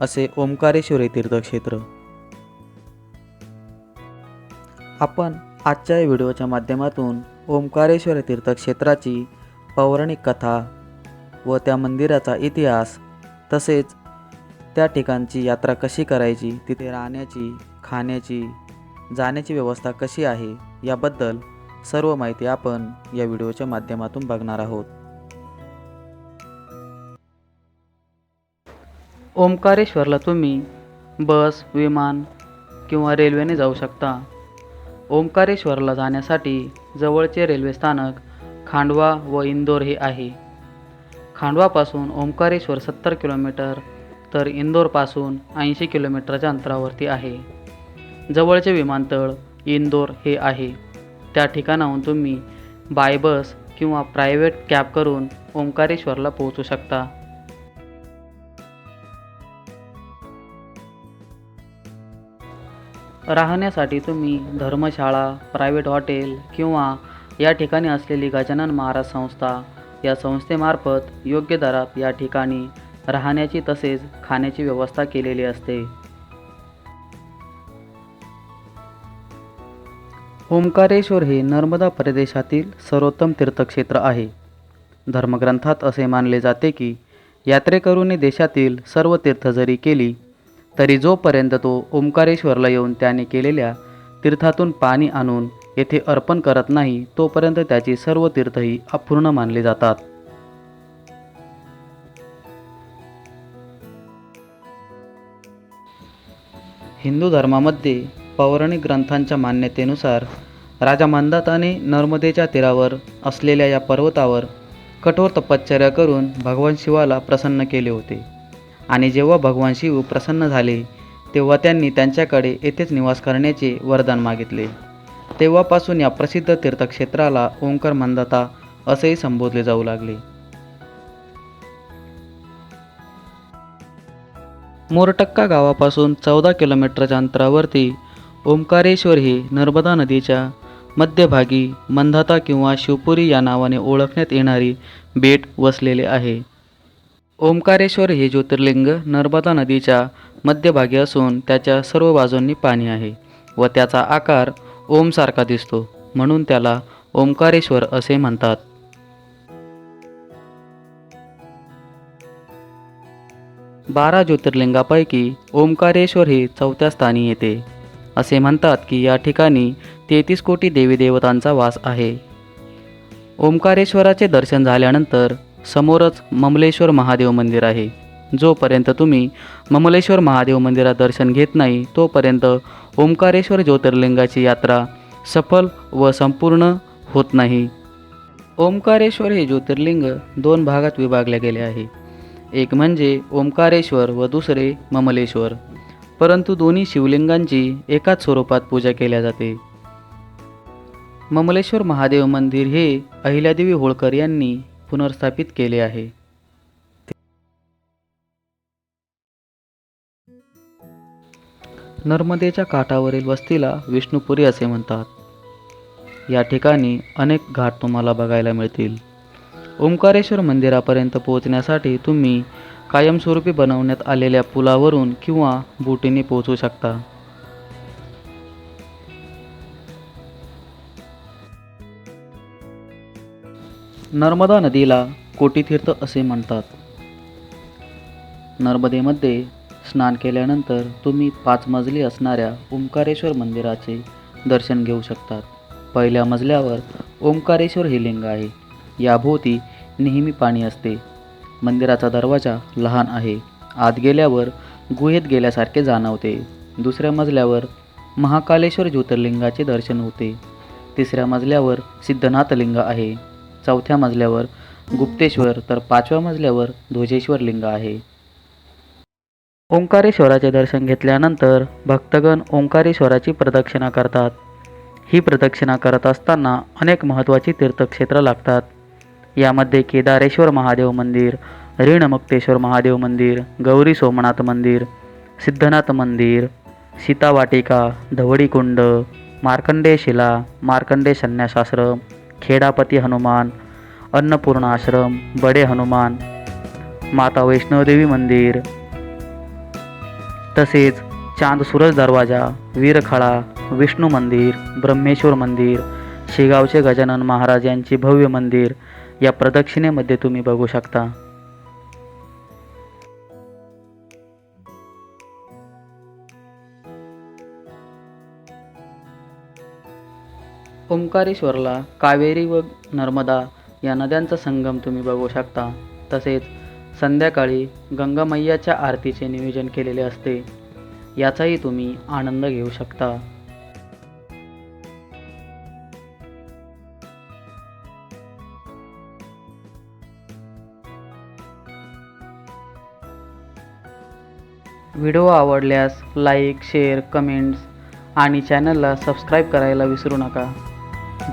असे ओंकारेश्वरी तीर्थक्षेत्र. आपण आजच्या या व्हिडिओच्या माध्यमातून ओंकारेश्वर तीर्थक्षेत्राची पौराणिक कथा व त्या मंदिराचा इतिहास तसेच त्या ठिकाणची यात्रा कशी करायची तिथे राहण्याची खाण्याची जाण्याची व्यवस्था कशी आहे याबद्दल सर्व माहिती आपण या व्हिडिओच्या माध्यमातून बघणार आहोत. ओंकारेश्वरला तुम्ही बस विमान किंवा रेल्वेने जाऊ शकता. ओंकारेश्वरला जाण्यासाठी जवळचे रेल्वे स्थानक खांडवा व इंदोर हे आहे. खांडवापासून ओंकारेश्वर सत्तर किलोमीटर तर इंदोरपासून ऐंशी किलोमीटरच्या अंतरावरती आहे. जवळचे विमानतळ इंदोर हे आहे. त्या ठिकाणाहून तुम्ही बाय बस किंवा प्रायव्हेट कॅब करून ओंकारेश्वरला पोहोचू शकता. राहण्यासाठी तुम्ही धर्मशाळा प्रायव्हेट हॉटेल किंवा या ठिकाणी असलेली गजानन महाराज संस्था या संस्थेमार्फत योग्य दरात या ठिकाणी राहण्याची तसेच खाण्याची व्यवस्था केलेली असते. ओंकारेश्वर हे नर्मदा प्रदेशातील सर्वोत्तम तीर्थक्षेत्र आहे. धर्मग्रंथात असे मानले जाते की यात्रेकरूंनी देशातील सर्व तीर्थ जरी केली तरी जोपर्यंत तो ओंकारेश्वरला येऊन त्याने केलेल्या तीर्थातून पाणी आणून येथे अर्पण करत नाही तोपर्यंत त्याची सर्व तीर्थही अपूर्ण मानले जातात. हिंदू धर्मामध्ये पौराणिक ग्रंथांच्या मान्यतेनुसार राजा मंदाताने नर्मदेच्या तीरावर असलेल्या या पर्वतावर कठोर तपश्चर्या करून भगवान शिवाला प्रसन्न केले होते. आणि जेव्हा भगवान शिव प्रसन्न झाले तेव्हा त्यांनी त्यांच्याकडे येथेच निवास करण्याचे वरदान मागितले. तेव्हापासून या प्रसिद्ध तीर्थक्षेत्राला ओंकार मंदाता असेही संबोधले जाऊ लागले. मोरटक्का गावापासून चौदा किलोमीटरच्या अंतरावरती ओंकारेश्वर हे नर्मदा नदीच्या मध्यभागी मंधाता किंवा शिवपुरी या नावाने ओळखण्यात येणारी बेट वसलेले आहे. ओंकारेश्वर हे ज्योतिर्लिंग नर्मदा नदीच्या मध्यभागी असून त्याच्या सर्व बाजूंनी पाणी आहे व त्याचा आकार ओमसारखा दिसतो म्हणून त्याला ओंकारेश्वर असे म्हणतात. बारा ज्योतिर्लिंगापैकी ओंकारेश्वर हे चौथ्या स्थानी येते. असे म्हणतात की या ठिकाणी तेहतीस कोटी देवी देवतांचा वास आहे. ओंकारेश्वराचे दर्शन झाल्यानंतर समोरच ममलेश्वर महादेव मंदिर आहे. जोपर्यंत तुम्ही ममलेश्वर महादेव मंदिरात दर्शन घेत नाही तोपर्यंत ओंकारेश्वर ज्योतिर्लिंगाची यात्रा सफल व संपूर्ण होत नाही. ओंकारेश्वर हे ज्योतिर्लिंग दोन भागात विभागले गेले आहे. एक म्हणजे ओंकारेश्वर व दुसरे ममलेश्वर. परंतु दोन्ही शिवलिंगांची एकाच स्वरूपात पूजा केल्या जाते. ममलेश्वर महादेव मंदिर हे अहिल्यादेवी होळकर यांनी पुनर्स्थापित केले आहे. नर्मदेच्या काठावरील वस्तीला विष्णुपुरी असे म्हणतात. या ठिकाणी अनेक घाट तुम्हाला बघायला मिळतील. ओंकारेश्वर मंदिरापर्यंत पोहोचण्यासाठी तुम्ही कायमस्वरूपी बनवण्यात आलेल्या पुलावरून किंवा बोटीने पोहोचू शकता. नर्मदा नदीला कोटीतीर्थ असे म्हणतात. नर्मदेमध्ये स्नान केल्यानंतर तुम्ही पाच मजली असणाऱ्या ओंकारेश्वर मंदिराचे दर्शन घेऊ शकतात. पहिल्या मजल्यावर ओंकारेश्वर हे लिंग आहे. याभोवती नेहमी पाणी असते. मंदिराचा दरवाजा लहान आहे. आत गेल्यावर गुहेत गेल्यासारखे जाणवते. दुसऱ्या मजल्यावर महाकालेश्वर ज्योतिर्लिंगाचे दर्शन होते. तिसऱ्या मजल्यावर सिद्धनाथ लिंग आहे. चौथ्या मजल्यावर गुप्तेश्वर तर पाचव्या मजल्यावर ध्वजेश्वर लिंग आहे. ओंकारेश्वराचे दर्शन घेतल्यानंतर भक्तगण ओंकारेश्वराची प्रदक्षिणा करतात. ही प्रदक्षिणा करत असताना अनेक महत्त्वाची तीर्थक्षेत्र लागतात. यामध्ये केदारेश्वर महादेव मंदिर ऋणमुक्तेश्वर महादेव मंदिर गौरी सोमनाथ मंदिर सिद्धनाथ मंदिर सीतावाटिका धवडीकुंड मार्कंडेय शिला मार्कंडेय संन्यासाश्रम खेडापती हनुमान अन्नपूर्णा आश्रम बडे हनुमान माता वैष्णवदेवी मंदिर तसेच चांद सूरज दरवाजा वीरखळा विष्णू मंदिर ब्रह्मेश्वर मंदिर शेगावचे गजानन महाराज यांचे भव्य मंदिर या प्रदक्षिणेमध्ये तुम्ही बघू शकता. ओंकारेश्वरला कावेरी व नर्मदा या नद्यांचा संगम तुम्ही बघू शकता. तसेच संध्याकाळी गंगामय्याच्या आरतीचे नियोजन केलेले असते. याचाही तुम्ही आनंद घेऊ शकता. व्हिडिओ आवडल्यास लाईक शेअर कमेंट्स आणि चॅनलला सबस्क्राईब करायला विसरू नका.